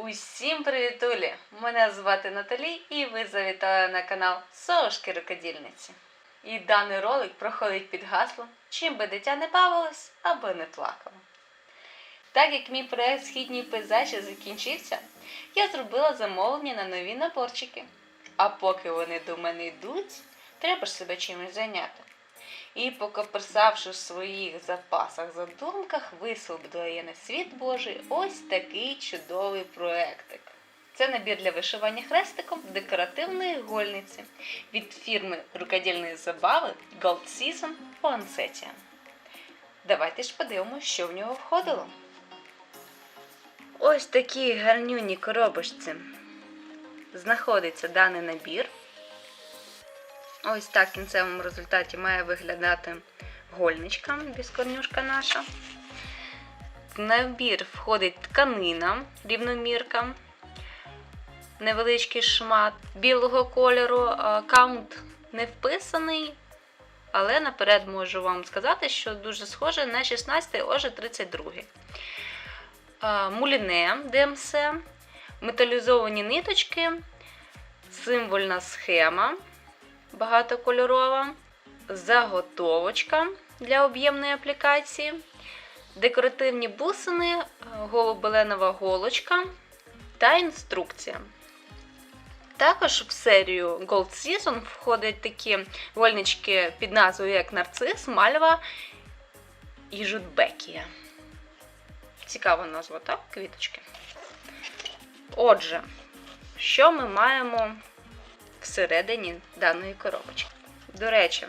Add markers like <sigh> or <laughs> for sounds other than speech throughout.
Усім привітулі! Мене звати Наталі і ви завітали на канал Совушки Рукодільниці. І даний ролик проходить під гаслом Чим би дитя не бавилось або не плакало. Так як мій проект Східні пейзажі закінчився, я зробила замовлення на нові наборчики. А поки вони до мене йдуть, треба ж себе чимось зайняти. І покоперсавши в своїх запасах задумках, висвободила на світ Божий ось такий чудовий проектик. Це набір для вишивання хрестиком декоративної гольниці від фірми рукодільної забави Gold Season Poinsettia. Давайте ж подивимося, що в нього входило. Ось такі гарнюні коробочці знаходиться даний набір. Ось так в кінцевому результаті має виглядати гольничка, біскорнюшка наша. В набір входить тканина, рівномірка, невеличкий шмат білого кольору. Каунт не вписаний, але наперед можу вам сказати, що дуже схоже на 16 оже 32. А, Муліне ДМС, металізовані ниточки, символьна схема багатокольорова, заготовочка для об'ємної аплікації, декоративні бусини, е, голубеленова голочка та інструкція. Також в серію Gold Season входять такі вольнички під назвою як нарцис, мальва і жутбекія. Цікава назва, так? Квіточки. Отже, що ми маємо всередині даної коробочки. До речі,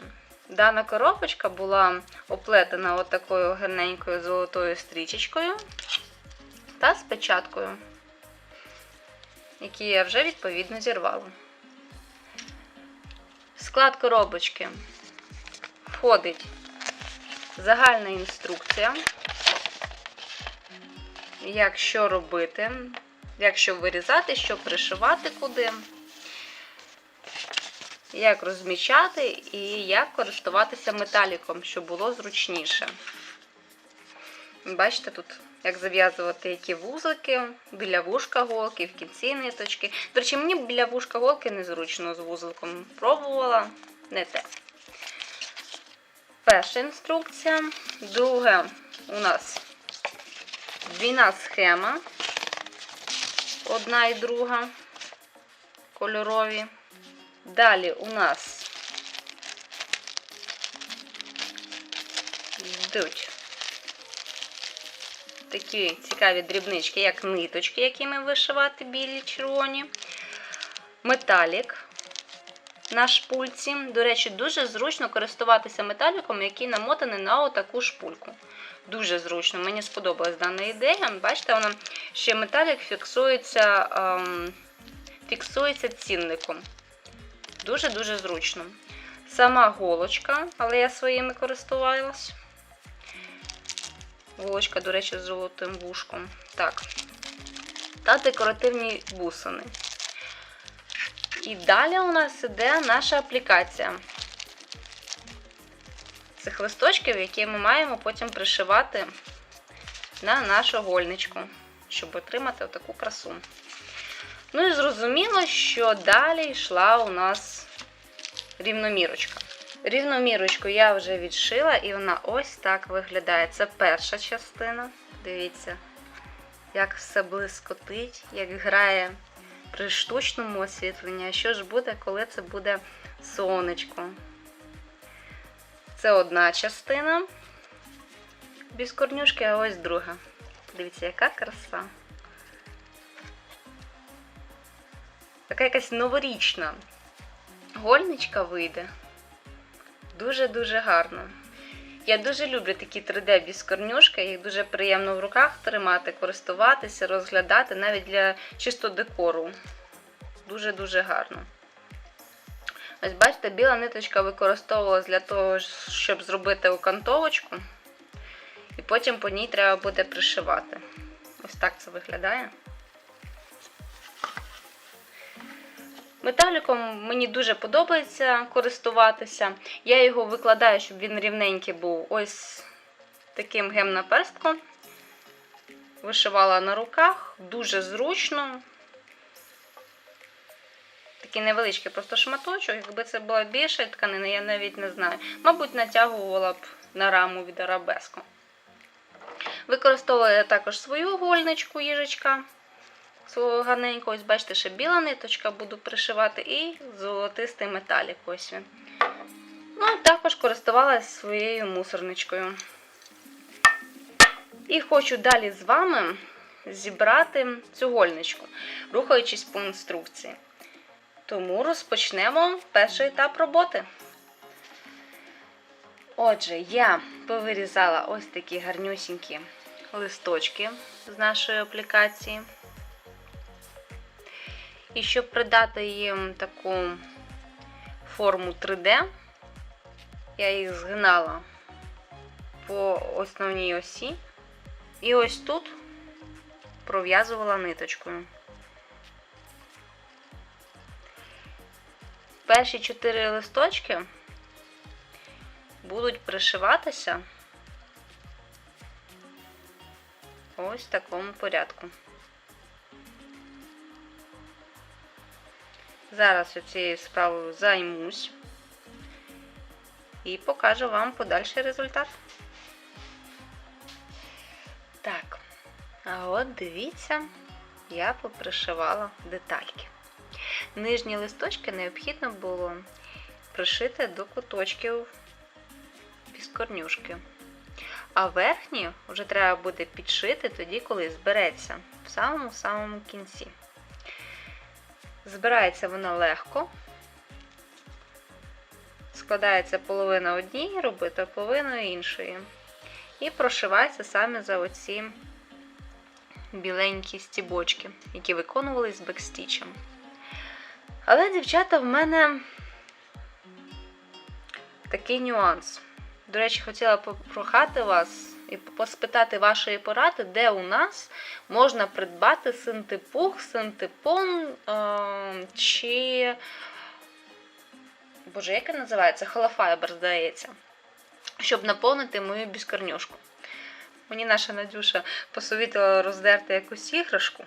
дана коробочка була оплетена отакою гарненькою золотою стрічечкою та з печаткою, які я вже відповідно зірвала. В склад коробочки входить загальна інструкція, як що робити, як що вирізати, що пришивати куди як розмічати і як користуватися металіком, щоб було зручніше. Бачите, тут як зав'язувати які вузлики, біля вушка голки, в кінці ниточки. До речі, мені біля вушка голки незручно з вузликом. Пробувала не те. Перша інструкція. Друге у нас двійна схема. Одна і друга кольорові. Далі у нас йдуть такі цікаві дрібнички, як ниточки, якими вишивати білі червоні. Металік на шпульці. До речі, дуже зручно користуватися металіком, який намотаний на отаку шпульку. Дуже зручно, мені сподобалась дана ідея. Бачите, вона ще металік фіксується, ем, фіксується цінником. Дуже-дуже зручно. Сама голочка, але я своїми користувалась. Голочка, до речі, з золотим вушком. Так. Та декоративні бусини. І далі у нас іде наша аплікація. Цих листочків, які ми маємо потім пришивати на нашу гольничку, щоб отримати отаку красу. Ну і зрозуміло, що далі йшла у нас рівномірочка. Рівномірочку я вже відшила, і вона ось так виглядає. Це перша частина. Дивіться, як все блискотить, як грає при штучному освітленні. А що ж буде, коли це буде сонечко? Це одна частина без корнюшки, а ось друга. Дивіться, яка краса. Така якась новорічна гольничка вийде. Дуже-дуже гарно. Я дуже люблю такі 3D біскорнюшки, їх дуже приємно в руках тримати, користуватися, розглядати, навіть для чисто декору. Дуже-дуже гарно. Ось, бачите, біла ниточка використовувалась для того, щоб зробити окантовочку. І потім по ній треба буде пришивати. Ось так це виглядає. Металіком мені дуже подобається користуватися. Я його викладаю, щоб він рівненький був ось таким гемнаперстком. вишивала на руках, дуже зручно. Такий невеличкий просто шматочок. Якби це була більша тканина, я навіть не знаю. Мабуть, натягувала б на раму від арабеску. Використовую я також свою гольничку їжачка. Свого ось бачите, ще біла ниточка буду пришивати, і золотистий металік ось він. Ну, також користувалася своєю мусорничкою. І хочу далі з вами зібрати цю гольничку, рухаючись по інструкції. Тому розпочнемо перший етап роботи. Отже, я повирізала ось такі гарнюсінькі листочки з нашої аплікації. І щоб придати їм таку форму 3D, я їх згинала по основній осі. І ось тут пров'язувала ниточкою. Перші чотири листочки будуть пришиватися ось в такому порядку. Зараз цією справою займусь і покажу вам подальший результат. Так, а от дивіться, я попришивала детальки. Нижні листочки необхідно було пришити до куточків піскорнюшки. А верхні вже треба буде підшити тоді, коли збереться в самому-самому кінці. Збирається вона легко, складається половина однієї робити, а половина іншої. І прошивається саме за оці біленькі стібочки, які виконувались з бекстічем. Але, дівчата, в мене такий нюанс. До речі, хотіла попрохати вас і поспитати вашої поради, де у нас можна придбати синтепух, синтепон е чи. Боже, як він називається? Холофайбер, здається. Щоб наповнити мою біскорнюшку. Мені наша Надюша посовітила роздерти якусь іграшку.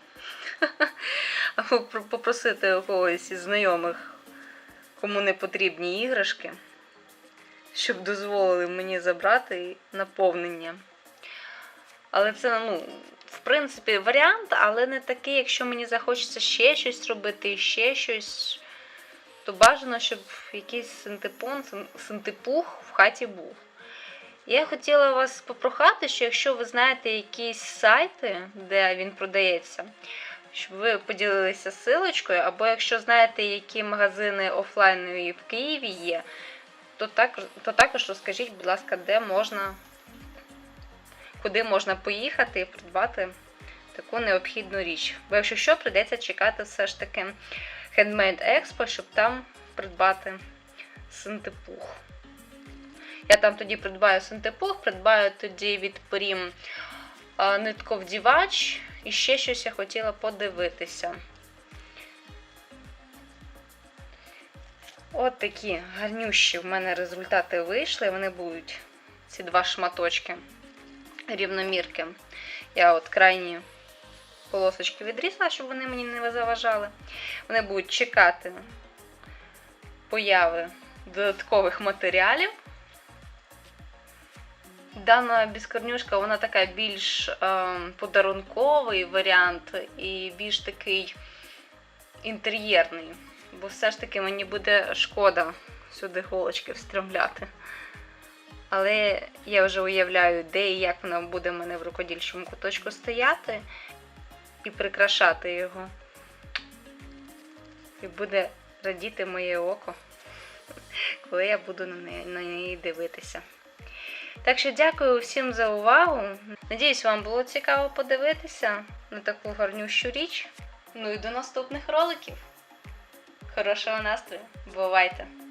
Або <laughs> попросити у когось із знайомих, кому не потрібні іграшки, щоб дозволили мені забрати наповнення. Але це, ну, в принципі, варіант, але не такий, якщо мені захочеться ще щось робити ще щось, то бажано, щоб якийсь синтепон, синтепух в хаті був. Я хотіла вас попрохати, що якщо ви знаєте якісь сайти, де він продається, щоб ви поділилися силочкою, або якщо знаєте, які магазини офлайнові в Києві є, то, так, то також розкажіть, будь ласка, де можна, куди можна поїхати і придбати таку необхідну річ. Бо якщо що, прийдеться чекати все ж таки Handmade Expo, щоб там придбати синтепух. Я там тоді придбаю синтепух, придбаю тоді від Порім нитковдівач і ще щось я хотіла подивитися. От такі гарнющі в мене результати вийшли. Вони будуть ці два шматочки рівномірки. Я от крайні полосочки відрізала, щоб вони мені не заважали. Вони будуть чекати появи додаткових матеріалів. Дана біскорнюшка, вона така більш е, подарунковий варіант і більш такий інтер'єрний. Бо все ж таки мені буде шкода сюди голочки встромляти. Але я вже уявляю, де і як вона буде в мене в рукодільчому куточку стояти і прикрашати його. І буде радіти моє око, коли я буду на неї, на неї дивитися. Так що дякую всім за увагу. Надіюсь, вам було цікаво подивитися на таку гарнющу річ. Ну і до наступних роликів. Хорошого настрою! Бувайте!